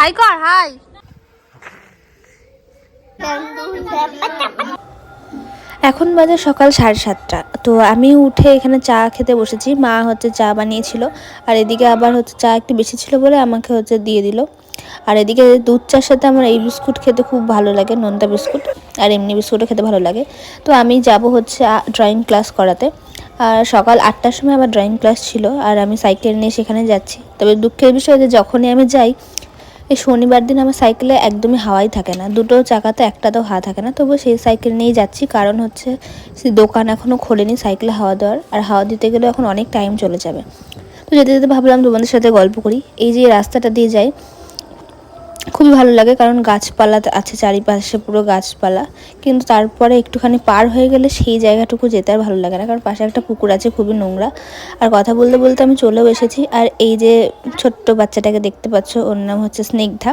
High কর high এখন বাজে সকাল সাড়ে সাতটা। তো আমি উঠে এখানে চা খেতে বসেছি। মা হচ্ছে চা বানিয়েছিল, আর এদিকে আবার হচ্ছে চা একটু বেশি ছিল বলে আমাকে হচ্ছে দিয়ে দিল। আর এদিকে দুধ চার সাথে আমার এই বিস্কুট খেতে খুব ভালো লাগে, নোনতা বিস্কুট, আর এমনি বিস্কুটও খেতে ভালো লাগে। তো আমি যাব হচ্ছে ড্রয়িং ক্লাস করাতে। আর সকাল আটটার সময় আমার ড্রয়িং ক্লাস ছিল, আর আমি সাইকেল নিয়ে সেখানে যাচ্ছি। তবে দুঃখের বিষয় যে যখনই আমি যাই এই শনিবার দিন আমার সাইকেলে একদমই হাওয়াই থাকে না। দুটো চাকাতে একটাতেও হাওয়া থাকে না। তবু সেই সাইকেল নিয়েই যাচ্ছি। কারণ হচ্ছে দোকান এখনও খোলেনি সাইকেলে হাওয়া দেওয়ার। আর হাওয়া দিতে গেলে এখন অনেক টাইম চলে যাবে। তো যেতে যেতে ভাবলাম তোমাদের সাথে গল্প করি। এই যে রাস্তাটা দিয়ে যাই খুবই ভালো লাগে কারণ গাছপালা আছে চারিপাশে পুরো গাছপালা। কিন্তু তারপরে একটুখানি পার হয়ে গেলে সেই জায়গাটুকু যেতে আর ভালো লাগে না। কারণ পাশে একটা পুকুর আছে, খুবই নোংরা। আর কথা বলতে বলতে আমি চলেও এসেছি। আর এই যে ছোট্ট বাচ্চাটাকে দেখতে পাচ্ছ, ওর নাম হচ্ছে স্নিগ্ধা।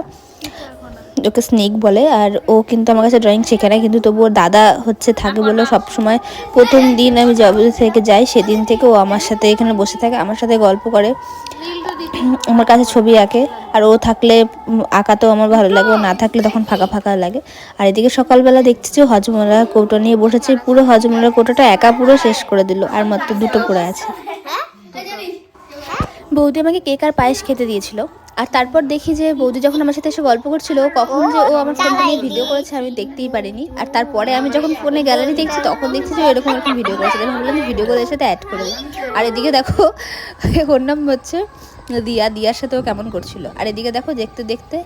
ওকে স্নেক বলে। আর ও কিন্তু আমার কাছে ড্রয়িং শেখে না। কিন্তু তবু ওর দাদা হচ্ছে থাকে বলে সবসময় প্রথম দিন আমি জবে থেকে যাই, সেদিন থেকে ও আমার সাথে এখানে বসে থাকে, আমার সাথে গল্প করে। আমার কাছে ছবি আঁকে। আর ও থাকলে আঁকাতেও আমার ভালো লাগে, ও না থাকলে তখন ফাঁকা ফাঁকা লাগে। আর এদিকে সকালবেলা দেখছি যে হজমলা কৌটো নিয়ে বসেছে, পুরো হজমলার কৌটোটা একা পুরো শেষ করে দিল, আর মাত্র দুটো পড়ে আছে। বৌদি আমাকে কেক আর পায়েস খেতে দিয়েছিল, আর তারপর দেখি যে বৌদি যখন আমার সাথে এসে গল্প করছিল, কখন যে ও আমার ফোনটা নিয়ে ভিডিও করেছে আমি দেখতেই পারিনি। আর তারপরে আমি যখন ফোনে গ্যালারি দেখছি, তখন দেখছি যে এরকম একটা ভিডিও করেছে, তাই ভাবলাম ভিডিও করে সাথে অ্যাড করে আর এদিকে দেখো, ওর নাম হচ্ছে দিয়া, দিয়ার সাথেও কেমন করছিল। আর এদিকে দেখো, দেখতে দেখতে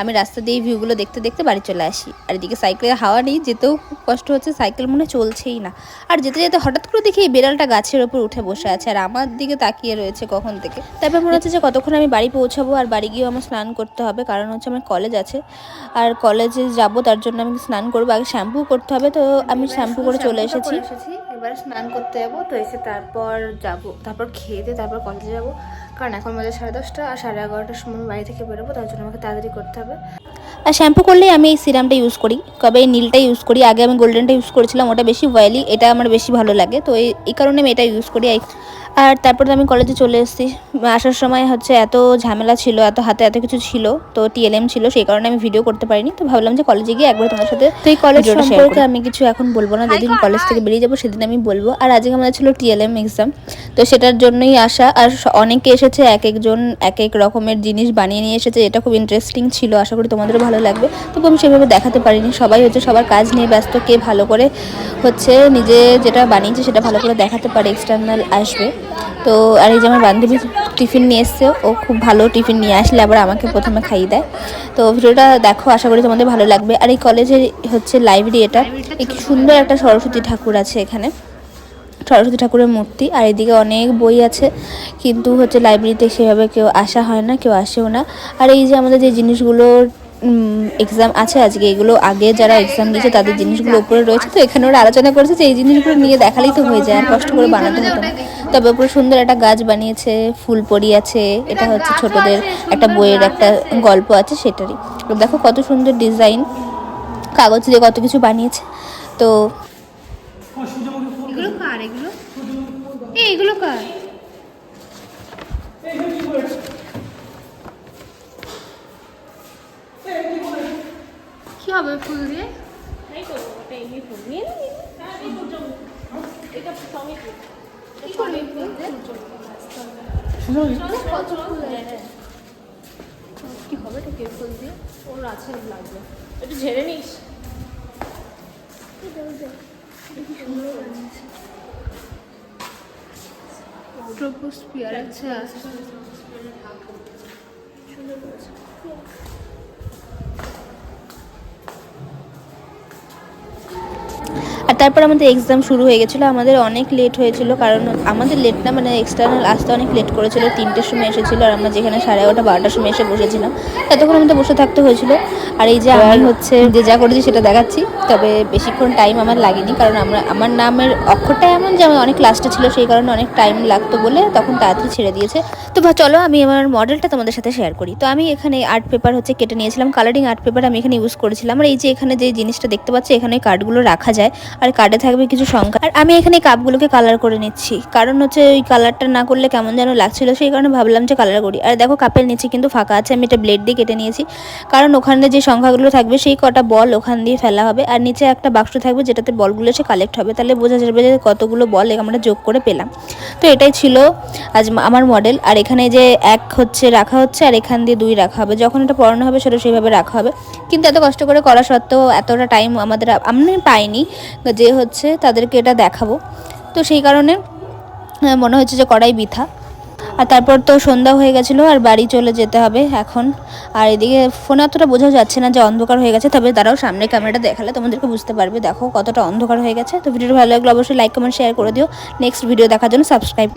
আমি রাস্তা দিয়ে ভিউগুলো দেখতে দেখতে বাড়ি চলে আসি। আর এদিকে সাইকেলে হাওয়া নেই, যেতেও খুব কষ্ট হচ্ছে সাইকেল মনে চলছেই না। আর যেতে যেতে হঠাৎ করে দেখি এই বেড়ালটা গাছের ওপর উঠে বসে আছে, আর আমার দিকে তাকিয়ে রয়েছে কখন থেকে। তারপর মনে হচ্ছে যে কতক্ষণ আমি বাড়ি পৌঁছাবো আর বাড়ি গিয়েও আমার স্নান করতে হবে, কারণ হচ্ছে আমার কলেজ আছে। আর কলেজে যাব, তার জন্য আমি স্নান করব, আগে শ্যাম্পু করতে হবে, তো আমি শ্যাম্পু করে চলে এসেছি। এবার স্নান করতে যাব। তো এসে তারপর যাব। তারপর খেয়ে দিয়ে তারপর কলেজে যাব। কারণ এখন বাজে সাড়ে দশটা আর সাড়ে এগারোটার সময় বাড়ি থেকে বেরোবো, তার জন্য আমাকে তাড়াতাড়ি করতে হবে। আর শ্যাম্পু করলেই আমি এই সিরামটা ইউজ করি। কবে এই নীলটা ইউজ করি আগে আমি গোল্ডেনটা ইউজ করেছিলাম ওটা বেশি অয়েলি এটা আমার বেশি ভালো লাগে। তো এই এই কারণে আমি এটা ইউজ করি। আর তারপরে আমি কলেজে চলে এসেছি। আসার সময় হচ্ছে এত ঝামেলা ছিল এত হাতে এত কিছু ছিল তো টিএলএম ছিল সেই কারণে আমি ভিডিও করতে পারিনি। তো ভাবলাম যে কলেজে গিয়ে একবার তোমার সাথে তো এই কলেজ সম্পর্কে আমি কিছু এখন বলব না। যেদিন কলেজ থেকে বেরিয়ে যাব সেদিন আমি বলব। আর আজকে আমাদের ছিল টিএলএম এক্সাম তো সেটার জন্যই আসা। আর অনেকে এসেছে এক একজন এক এক রকমের জিনিস বানিয়ে নিয়ে এসেছে এটা খুব ইন্টারেস্টিং ছিল। আশা করি তোমাদেরও ভালো লাগবে। তবু আমি সেভাবে দেখাতে পারিনি। সবাই হচ্ছে সবার কাজ নিয়ে ব্যস্ত, কে ভালো করে হচ্ছে নিজে যেটা বানিয়েছে সেটা ভালো করে দেখাতে পারে এক্সটার্নাল আসবে। তো, আর এই যে আমার বান্ধবী টিফিন নিয়ে এসছে, ও খুব ভালো টিফিন নিয়ে আসলে আবার আমাকে প্রথমে খাইয়ে দেয়। তো ভিডিওটা দেখো, আশা করি তোমাদের ভালো লাগবে। আর এই কলেজের হচ্ছে লাইব্রেরি এটা কি সুন্দর একটা সরস্বতী ঠাকুর আছে এখানে। সরস্বতী ঠাকুরের মূর্তি, আর এদিকে অনেক বই আছে। কিন্তু হচ্ছে লাইব্রেরিতে সেভাবে কেউ আসা হয় না, কেউ আসেও না। আর এই যে আমাদের যে জিনিসগুলোর এক্সাম আছে, আজকে এগুলো আগে যারা এক্সাম দিয়েছে তাদের জিনিসগুলো উপরে রয়েছে, তো এখানে ওরা আলোচনা করেছে যে এই জিনিসগুলো নিয়ে দেখালেই তো হয়ে যায়, আর কষ্ট করে বানাতে হতো না। তবে উপরে সুন্দর একটা গাছ বানিয়েছে, ফুল পরি আছে, এটা হচ্ছে ছোটদের একটা বইয়ের একটা গল্প আছে সেটারই। দেখো কত সুন্দর ডিজাইন কাগজ দিয়ে কত কিছু বানিয়েছে, তো এগুলো কার, এগুলো? এগুলো কার? হবে ফুল দিয়ে? কি করবে ফুল দিয়ে? কি হবে এটা কে ফুল দিয়ে? ওর আছে লাগবে। একটু ঝেড়ে নিস। আচ্ছা আর তারপর আমাদের এক্সাম শুরু হয়ে গেছিল আমাদের অনেক লেট হয়েছিল কারণ আমাদের লেট না মানে এক্সটার্নাল আসতে অনেক লেট করেছিল তিনটের সময় এসেছিল আর আমরা যেখানে সাড়ে এগারোটা বারোটার সময় এসে বসেছিলাম। ততক্ষণ আমাদের বসে থাকতে হয়েছিল। আর এই যে আমি হচ্ছে যে যা করেছি সেটা দেখাচ্ছি তবে বেশিক্ষণ টাইম আমার লাগেনি কারণ আমরা আমার নামের অক্ষরটা এমন যে আমার অনেক লাস্টে ছিল সেই কারণে অনেক টাইম লাগতো বলে তখন তাড়াতাড়ি ছেড়ে দিয়েছে। তো বা চলো আমি আমার মডেলটা তোমাদের সাথে শেয়ার করি। তো আমি এখানে আর্ট পেপার হচ্ছে কেটে নিয়েছিলাম কালারিং আর্ট পেপার আমি এখানে ইউজ করেছিলাম। আর এই যে এখানে যে জিনিসটা দেখতে পাচ্ছি এখানে কার্ডগুলো রাখা যায়। আর আর কার্ডে থাকবে কিছু সংখ্যা। আর আমি এখানে কাপগুলোকে কালার করে নিচ্ছি। কারণ হচ্ছে ওই কালারটা না করলে কেমন যেন লাগছিল, সেই কারণে ভাবলাম যে কালার করি। আর দেখো কাপের নিচে কিন্তু ফাঁকা আছে, আমি এটা ব্লেড দিয়ে কেটে নিয়েছি। কারণ ওখানে যে সংখ্যাগুলো থাকবে, সেই কটা বল ওখান দিয়ে ফেলা হবে। আর নিচে একটা বাক্স থাকবে, যেটাতে বলগুলো এসে কালেক্ট হবে। তাহলে বোঝা যাবে যে কতগুলো বল আমরা যোগ করে পেলাম। তো এটাই ছিল আজ আমার মডেল আর এখানে যে এক হচ্ছে রাখা হচ্ছে, আর এখান দিয়ে দুই রাখা হবে। যখন এটা পড়ানো হবে, সেটা সেইভাবে রাখা হবে। কিন্তু এত কষ্ট করে করা সত্ত্বেও এতটা টাইম আমাদের আমি পাইনি। যে হচ্ছে তাদেরকে এটা দেখাবো। তো সেই কারণে মনে হচ্ছে যে কড়াই বৃথা। আর তারপর তো সন্ধ্যা হয়ে গেছিল আর বাড়ি চলে যেতে হবে এখন। আর এদিকে ফোনে অতটা বোঝা যাচ্ছে না যে অন্ধকার হয়ে গেছে। তবে তারাও সামনে ক্যামেরাটা দেখালে তোমাদেরকে বুঝতে পারবে। দেখো কতটা অন্ধকার হয়ে গেছে। তো ভিডিওটা ভালো লাগলে অবশ্যই লাইক কমেন্ট শেয়ার করে দিও। নেক্সট ভিডিও দেখার জন্য সাবস্ক্রাইব